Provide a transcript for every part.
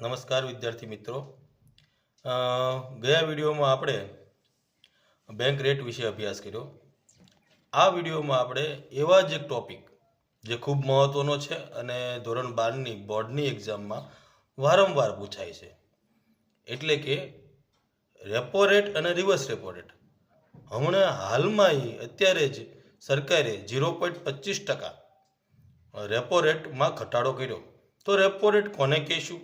નમસ્કાર વિદ્યાર્થી મિત્રો. ગયા વિડીયોમાં આપણે બેંક રેટ વિશે અભ્યાસ કર્યો. આ વિડીયોમાં આપણે એવા જ એક ટોપિક જે ખૂબ મહત્વનો છે અને ધોરણ બારની બોર્ડની એક્ઝામમાં વારંવાર પૂછાય છે. એટલે કે રેપો રેટ અને રિવર્સ રેપો રેટ હમણાં હાલમાં અત્યારે જ સરકારે ઝીરો પોઈન્ટ પચીસ ટકા રેપો રેટમાં ઘટાડો કર્યો. તો રેપો રેટ કોને કહેશું?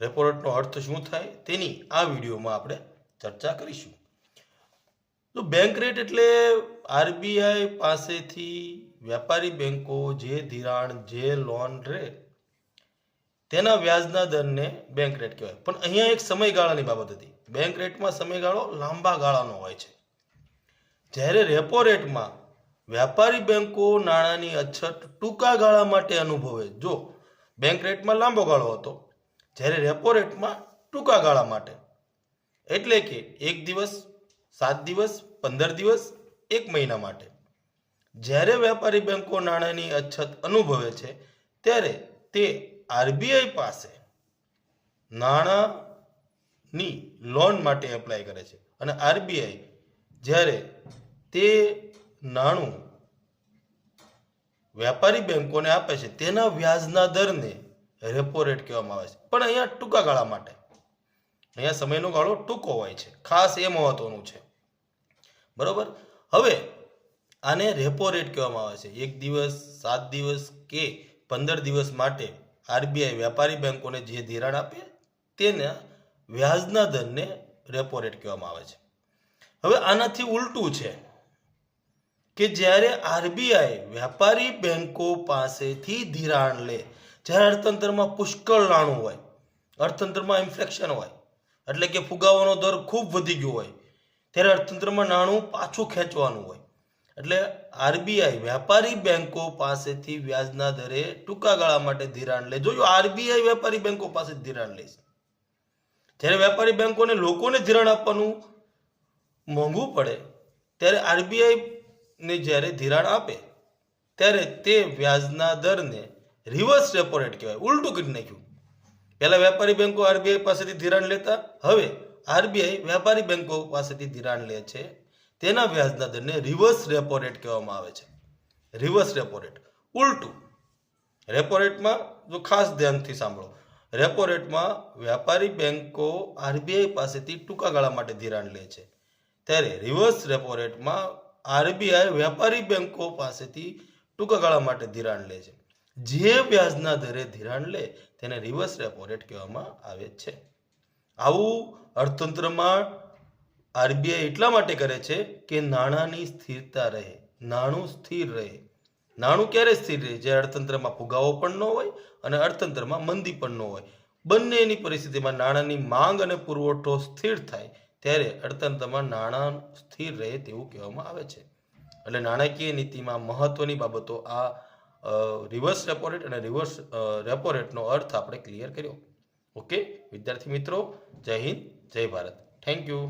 રેપો રેટનો અર્થ શું થાય તેની આ વિડીયોમાં આપણે ચર્ચા કરીશું. તો બેંક રેટ એટલે આરબીઆઈ પાસેથી વેપારી બેંકો જે ધિરાણ, જે લોન રે, તેના વ્યાજના દરને બેંક રેટ કહેવાય. પણ અહીંયા એક સમયગાળાની બાબત હતી. બેંક રેટમાં સમયગાળો લાંબા ગાળાનો હોય છે. જ્યારે રેપો રેટમાં વ્યાપારી બેંકો નાણાંની અછત ટૂંકા ગાળા માટે અનુભવે. જો બેંક રેટમાં લાંબો ગાળો હતો જ્યારે રેપો રેટમાં ટૂંકા ગાળા માટે. એટલે કે એક દિવસ, સાત દિવસ, પંદર દિવસ, એક મહિના માટે. જ્યારે વેપારી બેંકો નાણાંની અછત અનુભવે છે, ત્યારે તે આરબીઆઈ પાસે નાણાંની લોન માટે એપ્લાય કરે છે. અને આરબીઆઈ જ્યારે તે નાણું વેપારી બેંકોને આપે છે, તેના વ્યાજના દરને રેપો રેટ કહેવામાં આવે છે. પણ અહીંયા ટૂંકા ગાળા માટે. અહીંયા સમયનો ગાળો ટૂંકો હોય છે. ખાસ એ મહત્વનું છે. બરોબર? હવે આને રેપો રેટ કહેવામાં આવે છે. એક દિવસ, સાત દિવસ કે પંદર દિવસ માટે આરબીઆઈ વેપારી બેંકોને જે ધિરાણ આપે તેના વ્યાજના દરને રેપો રેટ કહેવામાં આવે છે. હવે આનાથી ઉલટું છે કે જ્યારે આરબીઆઈ વેપારી બેંકો પાસેથી ધિરાણ લે જ્યારે અર્થતંત્રમાં પુષ્કળ નાણું હોય, અર્થતંત્રમાં ઇન્ફ્લેક્શન હોય, એટલે કે ફુગાવાનો દર ખૂબ વધી ગયો હોય, ત્યારે અર્થતંત્રમાં નાણું પાછું ખેંચવાનું હોય. એટલે આરબીઆઈ વેપારી બેંકો પાસેથી વ્યાજના દરે ટૂંકા ગાળા માટે ધિરાણ લે. જોજો આરબીઆઈ વેપારી બેંકો પાસે ધિરાણ લે જ્યારે વેપારી બેંકોને લોકોને ધિરાણ આપવાનું મોંઘું પડે, ત્યારે આરબીઆઈ ને જ્યારે ધિરાણ આપે, ત્યારે તે વ્યાજના દરને રિવર્સ રેપો રેટ કહેવાય, ઉલટું કરી નાખ્યું. પહેલાં વેપારી બેંકો આરબીઆઈ પાસેથી ધિરાણ લેતા, હવે આરબીઆઈ વેપારી બેંકો પાસેથી ધિરાણ લે છે. તેના વ્યાજના દરને રિવર્સ રેપો રેટ કહેવામાં આવે છે. રિવર્સ રેપો રેટ ઉલટું. રેપો રેટમાં જો ખાસ ધ્યાનથી સાંભળો રેપો રેટમાં વેપારી બેંકો આરબીઆઈ પાસેથી ટૂંકા ગાળા માટે ધિરાણ લે છે. ત્યારે રિવર્સ રેપો રેટમાં આરબીઆઈ વેપારી બેંકો પાસેથી ટૂંકા ગાળા માટે ધિરાણ લે છે. જે વ્યાજના દરે ધિરાણ લે, તેને રિવર્સ રેપો રેટ કહેવામાં આવે છે. આવું અર્થતંત્રમાં આરબીઆઈ એટલા માટે કરે છે કે નાણાંની સ્થિરતા રહે, નાણું સ્થિર રહે. નાણું ક્યારે સ્થિર રહે? જે અર્થતંત્રમાં ફુગાવો પણ ન હોય અને અર્થતંત્રમાં મંદી પણ ન હોય. બંનેની પરિસ્થિતિમાં નાણાંની માંગ અને પુરવઠો સ્થિર થાય, ત્યારે અર્થતંત્રમાં નાણાં સ્થિર રહે તેવું કહેવામાં આવે છે. એટલે નાણાકીય નીતિમાં મહત્વની બાબતો આ રિવર્સ રેપો રેટ અને રિવર્સ રેપો રેટનો અર્થ આપણે ક્લિયર કર્યો. ઓકે વિદ્યાર્થી મિત્રો, જય હિન્દ, જય ભારત. Thank you